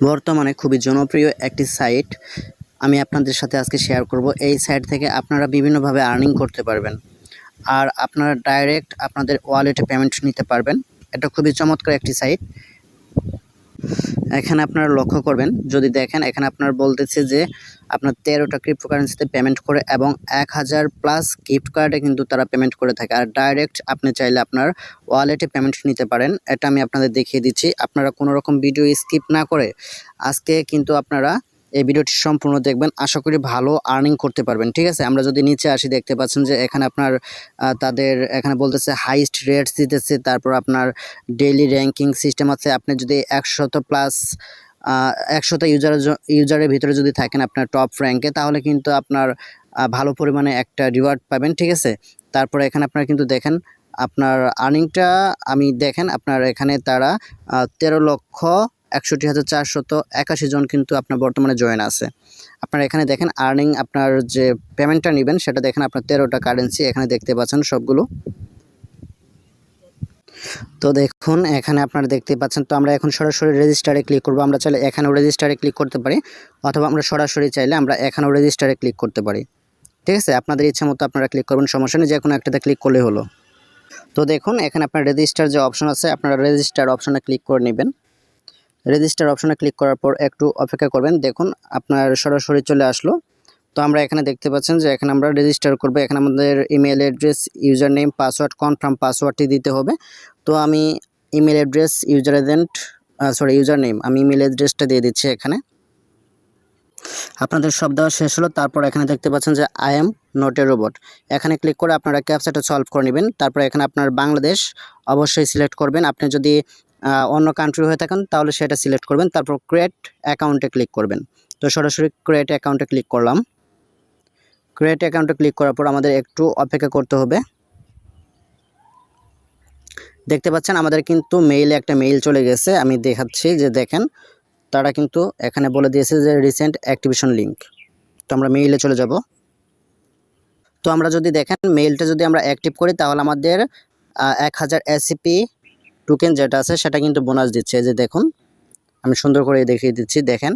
বর্তমানে খুবই জনপ্রিয় একটি সাইট আমি আপনাদের সাথে আজকে শেয়ার করব। এই সাইট থেকে আপনারা বিভিন্নভাবে আর্নিং করতে পারবেন। আর আপনারা ডাইরেক্ট আপনাদের ওয়ালেটে পেমেন্ট নিতে পারবেন। এটা খুবই চমৎকার একটি সাইট। এখানে আপনারা লক্ষ্য করবেন, যদি দেখেন এখানে আপনার বলতেছে যে আপনার তেরোটা ক্রিপ্টো কারেন্সিতে পেমেন্ট করে এবং এক হাজার প্লাস গিফট কার্ডে কিন্তু তারা পেমেন্ট করে থাকে। আর ডাইরেক্ট আপনি চাইলে আপনার ওয়ালেটে পেমেন্ট নিতে পারেন। এটা আমি আপনাদের দেখিয়ে দিচ্ছি। আপনারা কোনো রকম ভিডিও স্কিপ না করে আজকে কিন্তু আপনারা এই ভিডিওটি সম্পূর্ণ দেখবেন। আশা করি ভালো আর্নিং করতে পারবেন, ঠিক আছে? আমরা যদি নিচে আসি, দেখতে পাচ্ছেন যে এখানে আপনার তাদের এখানে বলতেছে হাইস্ট রেটস দিতেছে, তারপর আপনার ডেইলি র্যাঙ্কিং সিস্টেম আছে। আপনি যদি একশত প্লাস একশত ইউজারের ইউজারের ভিতরে যদি থাকেন আপনার টপ র্যাঙ্কে তাহলে কিন্তু আপনার ভালো পরিমাণে একটা রিওয়ার্ড পাবেন, ঠিক আছে? তারপরে এখানে আপনার কিন্তু দেখেন, আপনার আর্নিংটা আমি দেখেন, আপনার এখানে তারা তেরো লক্ষ একষট্টি হাজার চারশত একাশি জন কিন্তু আপনার বর্তমানে জয়েন আছে। আপনারা এখানে দেখেন আর্নিং আপনার যে পেমেন্টটা নেবেন, সেটা দেখেন আপনার তেরোটা কারেন্সি এখানে দেখতে পাচ্ছেন সবগুলো। তো দেখুন, এখানে আপনারা দেখতে পাচ্ছেন, তো আমরা এখন সরাসরি রেজিস্টারে ক্লিক করব। আমরা চাইলে এখানেও রেজিস্টারে ক্লিক করতে পারি, অথবা আমরা সরাসরি চাইলে আমরা এখানেও রেজিস্টারে ক্লিক করতে পারি। ঠিক আছে? আপনাদের ইচ্ছা মতো আপনারা ক্লিক করবেন, সমস্যা নেই যে কোনো একটাতে ক্লিক করলে হলো। তো দেখুন, এখানে আপনার রেজিস্টার যে অপশন আছে, আপনারা রেজিস্টার অপশনে ক্লিক করে নেবেন। রেজিস্টার অপশনে ক্লিক করার পর একটু অপেক্ষা করবেন। দেখুন, আপনার সরাসরি চলে আসলো। তো আমরা এখানে দেখতে পাচ্ছেন যে এখানে আমরা রেজিস্টার করব। এখানে আমাদের email address user name password confirm পাসওয়ার্ডটি দিতে হবে। তো আমি email address user agent sorry user name আমি ইমেল অ্যাড্রেসটা দিয়ে দিচ্ছি এখানে। আপনাদের সব দেওয়া শেষ হলো। তারপর এখানে দেখতে পাচ্ছেন যে I am not a robot এখানে ক্লিক করে আপনারা ক্যাপচাটা সলভ করে নেবেন। তারপর এখানে আপনার বাংলাদেশ অবশ্যই সিলেক্ট করবেন। আপনি যদি অন্য কান্ট্রি হয়ে থাকেন, তাহলে সেটা সিলেক্ট করবেন, তারপর ক্রিয়েট অ্যাকাউন্টে ক্লিক করবেন। তো সরাসরি ক্রিয়েট অ্যাকাউন্টে ক্লিক করলাম। ক্রিয়েট অ্যাকাউন্টে ক্লিক করার পর আমাদের একটু অপেক্ষা করতে হবে। দেখতে পাচ্ছেন, আমাদের কিন্তু মেইলে একটা মেইল চলে গেছে, আমি দেখাচ্ছি যে দেখেন, তারা কিন্তু এখানে বলে দিয়েছে যে রিসেন্ট অ্যাক্টিভেশন লিঙ্ক তো আমরা মেইলে চলে যাব। তো আমরা যদি দেখেন মেইলটা যদি আমরা অ্যাক্টিভ করি, তাহলে আমাদের এক হাজার এসিপি টোকেন যেটা আছে, সেটা কিন্তু বোনাস দিচ্ছে। যে দেখুন, আমি সুন্দর করে দেখিয়ে দিচ্ছি, দেখেন,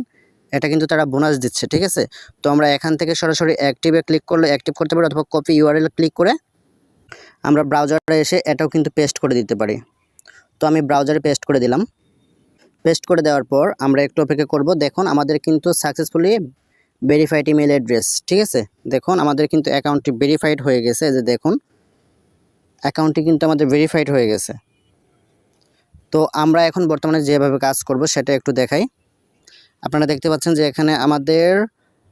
এটা কিন্তু তারা বোনাস দিচ্ছে, ঠিক আছে? তো আমরা এখান থেকে সরাসরি অ্যাক্টিভে ক্লিক করলে অ্যাক্টিভ করতে পারি অথবা কপি ইউআরএল ক্লিক করে আমরা ব্রাউজারে এসে এটাও কিন্তু পেস্ট করে দিতে পারি। তো আমি ব্রাউজারে পেস্ট করে দিলাম। পেস্ট করে দেওয়ার পর আমরা একটু অপেক্ষা করব। দেখুন, আমাদের কিন্তু সাকসেসফুলি ভেরিফাইড ইমেল অ্যাড্রেস ঠিক আছে? দেখুন, আমাদের কিন্তু অ্যাকাউন্টটি ভেরিফাইড হয়ে গেছে। যে দেখুন অ্যাকাউন্টটি কিন্তু আমাদের ভেরিফাইড হয়ে গেছে। তো আমরা এখন বর্তমানে যেভাবে কাজ করব সেটা একটু দেখাই। আপনারা দেখতে পাচ্ছেন যে এখানে আমাদের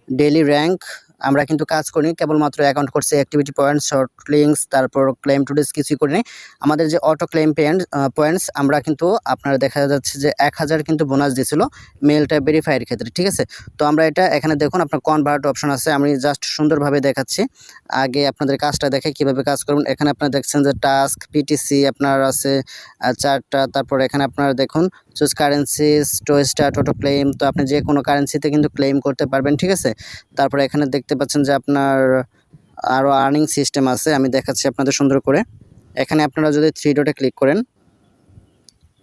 ডেলি র্যাঙ্ক আমরা কিন্তু কাজ করিনি, কেবলমাত্র অ্যাকাউন্ট করছি অ্যাক্টিভিটি পয়েন্টস শর্ট লিঙ্কস তারপর ক্লেম টুডেস কিছুই করিনি। আমাদের যে অটো ক্লেম পয়েন্ট পয়েন্টস আমরা কিন্তু আপনারা দেখা যাচ্ছে যে এক হাজার কিন্তু বোনাস দিয়েছিল মেলটা ভেরিফাইয়ের ক্ষেত্রে, ঠিক আছে? তো আমরা এটা এখানে দেখুন, আপনার কনভার্ট অপশন আছে, আমি জাস্ট সুন্দরভাবে দেখাচ্ছি। আগে আপনাদের কাজটা দেখে কীভাবে কাজ করবেন। এখানে আপনারা দেখছেন যে টাস্ক পিটিসি আপনার আছে চারটা, তারপর এখানে আপনারা দেখুন চুজ কারেন্সি স্টোয়েস্টার টোটো ক্লেম তো আপনি যে কোনো কারেন্সিতে কিন্তু ক্লেম করতে পারবেন, ঠিক আছে? তারপরে এখানে দেখতে পাচ্ছেন যে আপনার আরও আর্নিং সিস্টেম আছে, আমি দেখাচ্ছি আপনাদের সুন্দর করে। এখানে আপনারা যদি থ্রি ডটে ক্লিক করেন,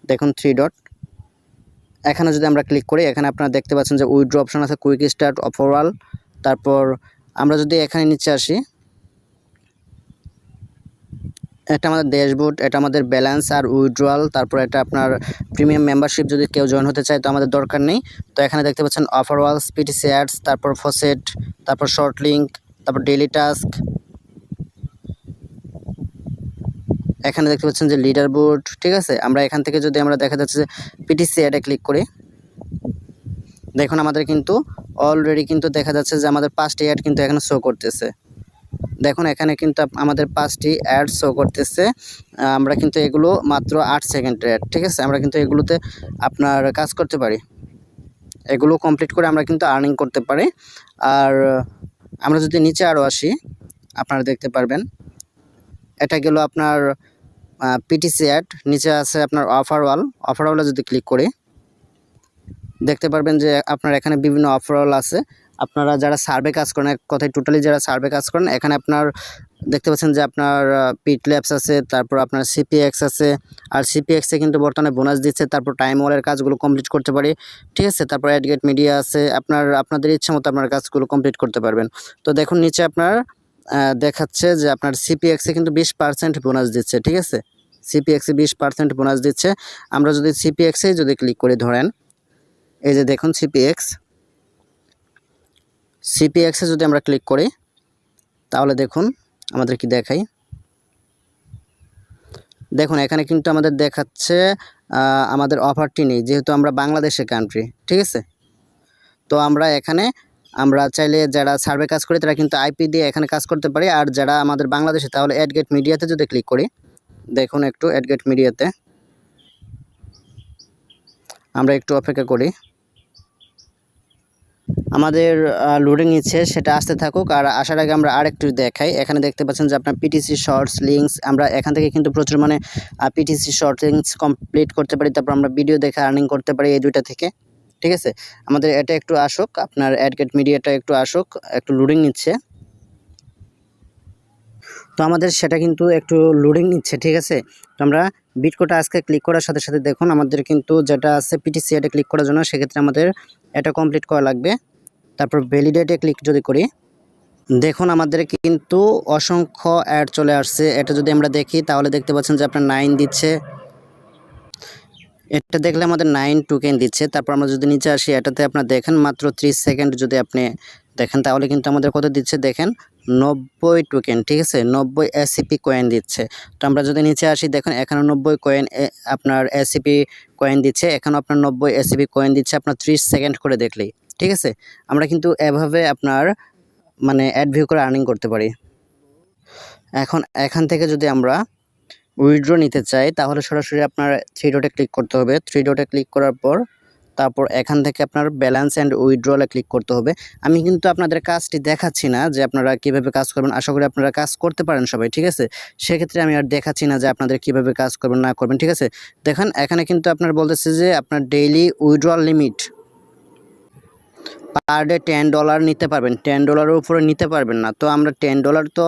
দেখুন থ্রি ডট এখানে যদি আমরা ক্লিক করি, এখানে আপনারা দেখতে পাচ্ছেন যে উইড্রো অপশন আছে কুইক স্টার্ট অফারওয়াল তারপর আমরা যদি এখানে নিচে আসি এটা আমাদের ড্যাশবোর্ড, এটা আমাদের ব্যালেন্স আর উইথড্রয়াল, তারপর এটা আপনার প্রিমিয়াম মেম্বারশিপ যদি কেউ জয়েন হতে চায় তো আমাদের দরকার নেই। তো এখানে দেখতে পাচ্ছেন অফার ওয়াল স্পিটি শেয়ার্স তারপর ফসেট তারপর শর্ট লিঙ্ক তারপর ডেইলি টাস্ক এখানে দেখতে পাচ্ছেন যে লিডার বোর্ড ঠিক আছে? আমরা এখান থেকে যদি আমরা দেখা যাচ্ছে যে পিটিসি অ্যাডে ক্লিক করি, দেখুন আমাদের কিন্তু অলরেডি কিন্তু দেখা যাচ্ছে যে আমাদের পাঁচটি অ্যাড কিন্তু এখানে শো করতেছে। দেখুন, এখানে কিন্তু আমাদের পাঁচটি অ্যাড শো করতেছে। আমরা কিন্তু এগুলো মাত্র আট সেকেন্ডের অ্যাড ঠিক আছে? আমরা কিন্তু এগুলোতে আপনার কাজ করতে পারি। এগুলো কমপ্লিট করে আমরা কিন্তু আর্নিং করতে পারি। আর আমরা যদি নিচে আরও আসি, আপনারা দেখতে পারবেন। এটা গেল আপনার পিটিসি অ্যাড নিচে আছে আপনার অফার ওয়াল অফার ওয়ালে যদি ক্লিক করি দেখতে পারবেন যে আপনার এখানে বিভিন্ন অফার ওয়াল আছে। আপনারা যারা সার্ভে কাজ করেন, এক কথায় টোটালি যারা সার্ভে কাজ করেন, এখানে আপনার দেখতে পাচ্ছেন যে আপনার পিট ল্যাবস আছে, তারপর আপনার সিপিএক্স আছে, আর সিপিএক্সে কিন্তু বর্তমানে বোনাস দিচ্ছে, তারপর টাইম ওয়ালের কাজগুলো কমপ্লিট করতে পারি, ঠিক আছে? তারপর অ্যাডগেট মিডিয়া আছে, আপনার, আপনাদের ইচ্ছা মতো আপনার কাজগুলো কমপ্লিট করতে পারবেন। তো দেখুন নিচে আপনার দেখাচ্ছে যে আপনার সিপিএক্সে কিন্তু বিশ পার্সেন্ট বোনাস দিচ্ছে, ঠিক আছে? সিপিএক্সে বিশ পার্সেন্ট বোনাস দিচ্ছে। আমরা যদি সিপিএক্সে যদি ক্লিক করে ধরেন এই যে দেখুন সিপিএক্স সিপিএক্সে যদি আমরা ক্লিক করি, তাহলে দেখুন আমাদের কি দেখাই। দেখুন, এখানে কিন্তু আমাদের দেখাচ্ছে আমাদের অফারটি নেই, যেহেতু আমরা বাংলাদেশের কান্ট্রি ঠিক আছে? তো আমরা এখানে, আমরা চাইলে যারা সার্ভে কাজ করি, তারা কিন্তু আইপি দিয়ে এখানে কাজ করতে পারি। আর যারা আমাদের বাংলাদেশে, তাহলে অ্যাডগেট মিডিয়াতে যদি ক্লিক করি, দেখুন একটু অ্যাডগেট মিডিয়াতে আমরা একটু অপেক্ষা করি। আমাদের লোডিং ইচ্ছে সেটা আসতে থাকুক। আর আসার আগে আমরা আরেকটু দেখাই। এখানে দেখতে পাচ্ছেন যে আপনার পিটিসি শর্টস লিঙ্কস আমরা এখান থেকে কিন্তু প্রচুর মানে পিটিসি শর্ট লিঙ্কস কমপ্লিট করতে পারি। তারপর আমরা ভিডিও দেখে আর্নিং করতে পারি এই দুইটা থেকে। ঠিক আছে? আমাদের এটা একটু আসুক। আপনার অ্যাডগেট মিডিয়াটা একটু আসুক। একটু লোডিং নিচ্ছে। তো আমাদের সেটা কিন্তু একটু লোডিং নিচ্ছে। ঠিক আছে? তো আমরা বিটকোটা আজকে ক্লিক করার সাথে সাথে দেখুন, আমাদের কিন্তু যেটা আছে পিটিসি এটা ক্লিক করার জন্য সেক্ষেত্রে আমাদের এটা কমপ্লিট করা লাগবে। তারপর ভ্যালিডেটে ক্লিক যদি করি, দেখুন আমাদের কিন্তু অসংখ্য অ্যাড চলে আসছে। এটা যদি আমরা দেখি, তাহলে দেখতে পাচ্ছেন যে আপনার নাইন দিচ্ছে। এটা দেখলে আমাদের নাইন টোকেন দিচ্ছে। তারপর আমরা যদি নিচে আসি, এটাতে আপনার দেখেন মাত্র ত্রিশ সেকেন্ড যদি আপনি দেখেন, তাহলে কিন্তু আমাদের কত দিচ্ছে? দেখেন নব্বই টোকেন ঠিক আছে? নব্বই এসিপি কয়েন দিচ্ছে। তো আমরা যদি নিচে আসি, দেখুন, এখানে নব্বই কয়েন আপনার এসিপি কয়েন দিচ্ছে। এখানে আপনার নব্বই এসিপি কয়েন দিচ্ছে আপনার ত্রিশ সেকেন্ড করে দেখলেই, ঠিক আছে? আমরা কিন্তু এভাবে আপনার মানে অ্যাড ভিউ করে আর্নিং করতে পারি। এখন, এখান থেকে যদি আমরা উইথড্র নিতে চাই, তাহলে সরাসরি আপনার থ্রি ডটে ক্লিক করতে হবে। থ্রি ডটে ক্লিক করার পর তারপর এখান থেকে আপনার ব্যালেন্স অ্যান্ড উইড্রলে ক্লিক করতে হবে। আমি কিন্তু আপনাদের কাজটি দেখাচ্ছি না যে আপনারা কীভাবে কাজ করবেন। আশা করি আপনারা কাজ করতে পারেন সবাই, ঠিক আছে? সেক্ষেত্রে আমি আর দেখাচ্ছি না যে আপনাদের কীভাবে কাজ করবেন, না করবেন, ঠিক আছে? দেখেন, এখানে কিন্তু আপনার বলতেছে যে আপনার daily withdrawal limit per day ten dollar নিতে পারবেন। টেন ডলারের উপরে নিতে পারবেন না। তো আমরা টেন ডলার তো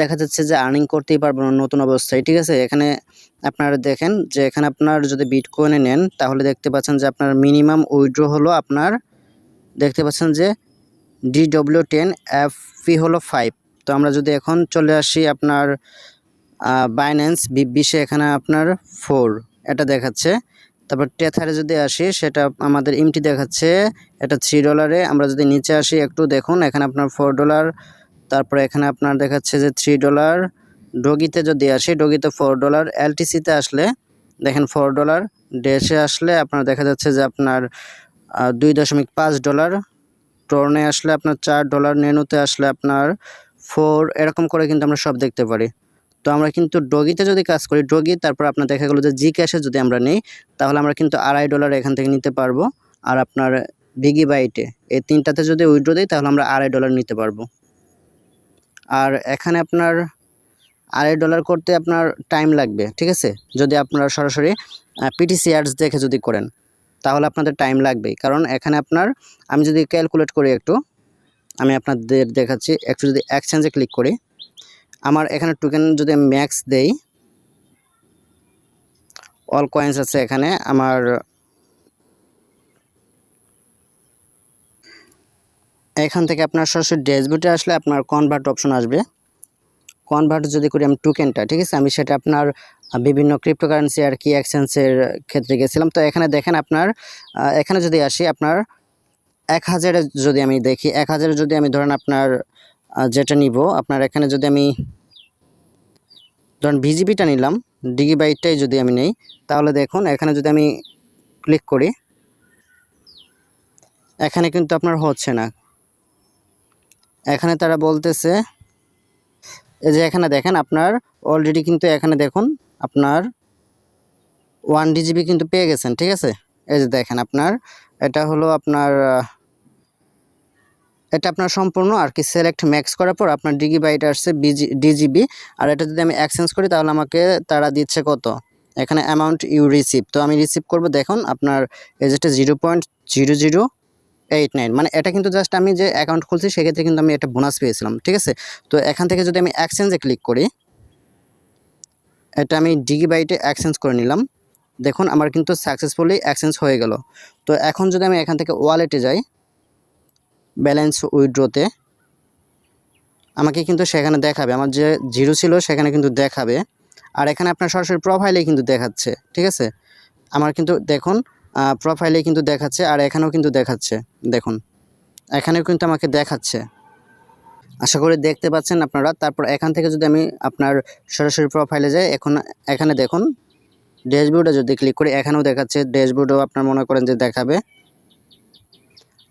দেখা যাচ্ছে যে আর্নিং করতেই পারব না নতুন অবস্থায়। ঠিক আছে? এখানে আপনারা দেখেন যে এখানে আপনার যদি বিটকয়েনে নেন, তাহলে দেখতে পাচ্ছেন যে আপনার মিনিমাম উইথড্র হলো আপনার, দেখতে পাচ্ছেন যে ডিডব্লিউ টেন এফ পি হলো ফাইভ তো আমরা যদি এখন চলে আসি আপনার বাইন্যান্স বিশে এখানে আপনার ফোর এটা দেখাচ্ছে। তারপর টেথারে যদি আসি, সেটা আমাদের ইমটি দেখাচ্ছে। এটা থ্রি ডলারে আমরা যদি নিচে আসি, একটু দেখুন, এখানে আপনার ফোর ডলার তারপরে এখানে আপনার দেখাচ্ছে যে থ্রি ডলার ডগিতে যদি আসি ডগিতে ফোর ডলার এলটিসিতে আসলে, দেখেন ফোর ডলার ডেশে আসলে আপনার দেখা যাচ্ছে যে আপনার দুই দশমিক পাঁচ ডলার টর্নে আসলে আপনার চার ডলার নেনুতে আসলে আপনার ফোর এরকম করে কিন্তু আমরা সব দেখতে পারি। তো আমরা কিন্তু ডগিতে যদি কাজ করি, ডগি তারপর আপনার দেখা গেলো যে জি ক্যাশে যদি আমরা নিই, তাহলে আমরা কিন্তু আড়াই ডলার এখান থেকে নিতে পারব। আর আপনার বিগি বাইটে, এই তিনটাতে যদি উইড্রো দিই, তাহলে আমরা আড়াই ডলার নিতে পারব। আর এখানে আপনার আড়াই ডলার করতে আপনার টাইম লাগবে, ঠিক আছে? যদি আপনারা সরাসরি পিটিসি অ্যাডস দেখে যদি করেন, তাহলে আপনাদের টাইম লাগবেই। কারণ এখানে আপনার, আমি যদি ক্যালকুলেট করি একটু, আমি আপনাদের দেখাচ্ছি, একটু যদি এক্সচেঞ্জে ক্লিক করি আমার এখানে টোকেন যদি ম্যাক্স দেই অল কয়েন্স আছে এখানে, আমার এখান থেকে আপনার সরাসরি ড্যাশবোর্ডে আসলে আপনার কনভার্ট অপশন আসবে। কনভার্ট যদি করি আমি টোকেনটা ঠিক আছে? আমি সেটা আপনার বিভিন্ন ক্রিপ্টোকারেন্সি আর কি এক্সচেঞ্জের ক্ষেত্রে গেছিলাম। তো এখানে দেখেন আপনার এখানে যদি আসি আপনার এক হাজারে যদি আমি দেখি, এক হাজারে যদি আমি ধরেন আপনার যেটা নিব, আপনার এখানে যদি আমি ধরেন ভিজিবিটা নিলাম ডিগি বাইটটাই যদি আমি নেই, তাহলে দেখুন এখানে যদি আমি ক্লিক করি, এখানে কিন্তু আপনার হচ্ছে না। এখানে তারা বলতেছে, এই যে এখানে দেখেন আপনার অলরেডি কিন্তু এখানে দেখুন আপনার ওয়ান ডিজিবি কিন্তু পেয়ে গেছেন, ঠিক আছে? এই যে দেখেন আপনার, এটা হলো আপনার এটা আপনার সম্পূর্ণ আর কি সিলেক্ট ম্যাক্স করার পর আপনার ডিগি বাইট আসছে ডিজিবি আর এটা যদি আমি এক্সচেঞ্জ করি, তাহলে আমাকে তারা দিচ্ছে কত? এখানে অ্যামাউন্ট ইউ রিসিভ তো আমি রিসিভ করব, দেখুন, আপনার এই যেটা zero point zero zero eight nine মানে এটা কিন্তু জাস্ট আমি যে অ্যাকাউন্ট খুলছি, সেক্ষেত্রে কিন্তু আমি একটা বোনাস পেয়েছিলাম, ঠিক আছে? তো এখান থেকে যদি আমি এক্সচেঞ্জে ক্লিক করি, এটা আমি ডিগি বাইটে এক্সচেঞ্জ করে নিলাম। দেখুন, আমার কিন্তু সাকসেসফুলি এক্সচেঞ্জ হয়ে গেল। তো এখন যদি আমি এখান থেকে ওয়ালেটে যাই ব্যালেন্স উইড্রোতে আমাকে কিন্তু সেখানে দেখাবে। আমার যে জিরো ছিল সেখানে কিন্তু দেখাবে। আর এখানে আপনার সরাসরি প্রোফাইলেই কিন্তু দেখাচ্ছে, ঠিক আছে? আমার কিন্তু দেখুন প্রোফাইলে কিন্তু দেখাচ্ছে আর এখানেও কিন্তু দেখাচ্ছে, দেখুন। এখানেও কিন্তু আমাকে দেখাচ্ছে। আশা করি দেখতে পাচ্ছেন আপনারা। তারপর এখান থেকে যদি আমি আপনার সরাসরি প্রোফাইলে যাই, এখন এখানে দেখুন ড্যাশবোর্ডে যদি ক্লিক করি, এখানেও দেখাচ্ছে। ড্যাশবোর্ডেও আপনার মনে করেন যে দেখাবে।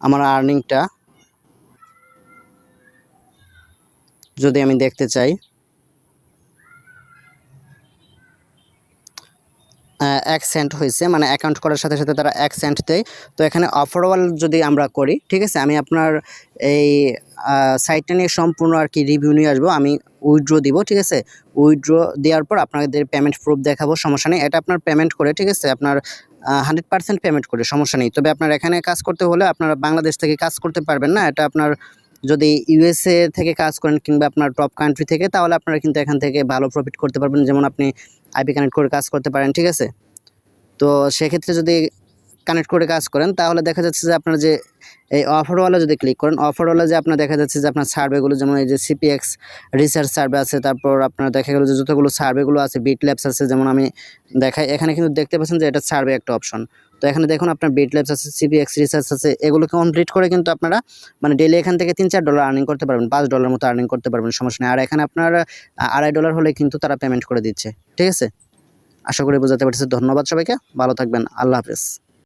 আমার আর্নিংটা যদি আমি দেখতে চাই। এক সেন্ট হয়েছে মানে অ্যাকাউন্ট করার সাথে সাথে তারা এক সেন্ট দেয়। তো এখানে অফারওয়াল যদি আমরা করি, ঠিক আছে? আমি আপনার এই সাইটটা নিয়ে সম্পূর্ণ আর কি রিভিউ নিয়ে আসব। আমি উইথড্র দিব, ঠিক আছে? উইথড্র দেওয়ার পর আপনাদের পেমেন্ট প্রুফ দেখাবো, সমস্যা নেই। এটা আপনার পেমেন্ট করে, ঠিক আছে? আপনার হান্ড্রেড পার্সেন্ট পেমেন্ট করে, সমস্যা নেই। তবে আপনার এখানে কাজ করতে হলে আপনারা বাংলাদেশ থেকে কাজ করতে পারবেন না। এটা আপনার যদি ইউএসএ থেকে কাজ করেন কিংবা আপনার টপ কান্ট্রি থেকে, তাহলে আপনারা কিন্তু এখান থেকে ভালো প্রফিট করতে পারবেন। যেমন আপনি আইপি কানেক্ট করে কাজ করতে পারেন, ঠিক আছে? তো সেক্ষেত্রে যদি কানেক্ট করে কাজ করেন, তাহলে দেখা যাচ্ছে যে আপনার যে এই অফারওয়ালা যদি ক্লিক করেন অফারওয়ালা যে আপনার দেখা যাচ্ছে যে আপনার সার্ভেগুলো যেমন এই যে সিপিএক্স রিসার্চ সার্ভে আছে, তারপর আপনার দেখা গেলো যে যতগুলো সার্ভেগুলো আছে বিট ল্যাবস আছে, যেমন আমি দেখাই, এখানে কিন্তু দেখতে পাচ্ছেন যে এটা সার্ভে একটা অপশন এখানে দেখুন আপনার বিট ল্যাবস আছে সিবিএক্স রিসার্চ আছে এগুলো কমপ্লিট করে কিন্তু আপনারা মানে ডেলি এখান থেকে তিন চার ডলার আর্নিং করতে পারবেন, পাঁচ ডলার মতো আর্নিং করতে পারবেন, সমস্যা নেই। আর এখানে আপনার আড়াই ডলার হলে কিন্তু তারা পেমেন্ট করে দিচ্ছে, ঠিক আছে? আশা করি বোঝাতে পারছি। ধন্যবাদ সবাইকে, ভালো থাকবেন, আল্লাহ হাফেজ।